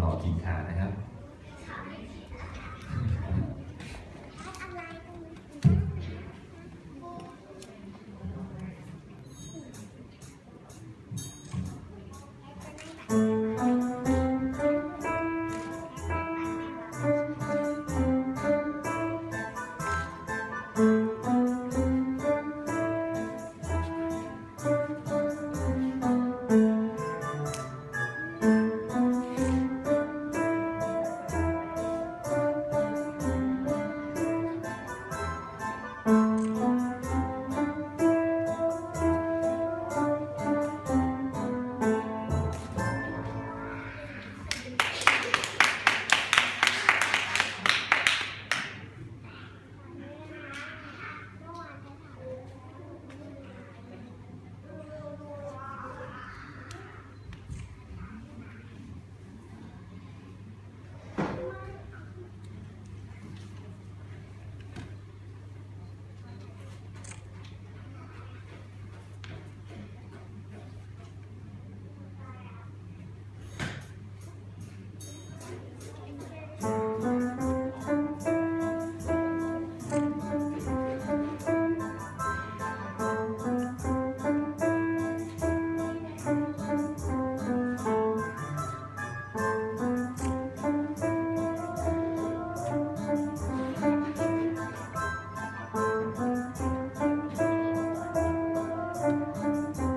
หลอจรินค่ะนะครับ Música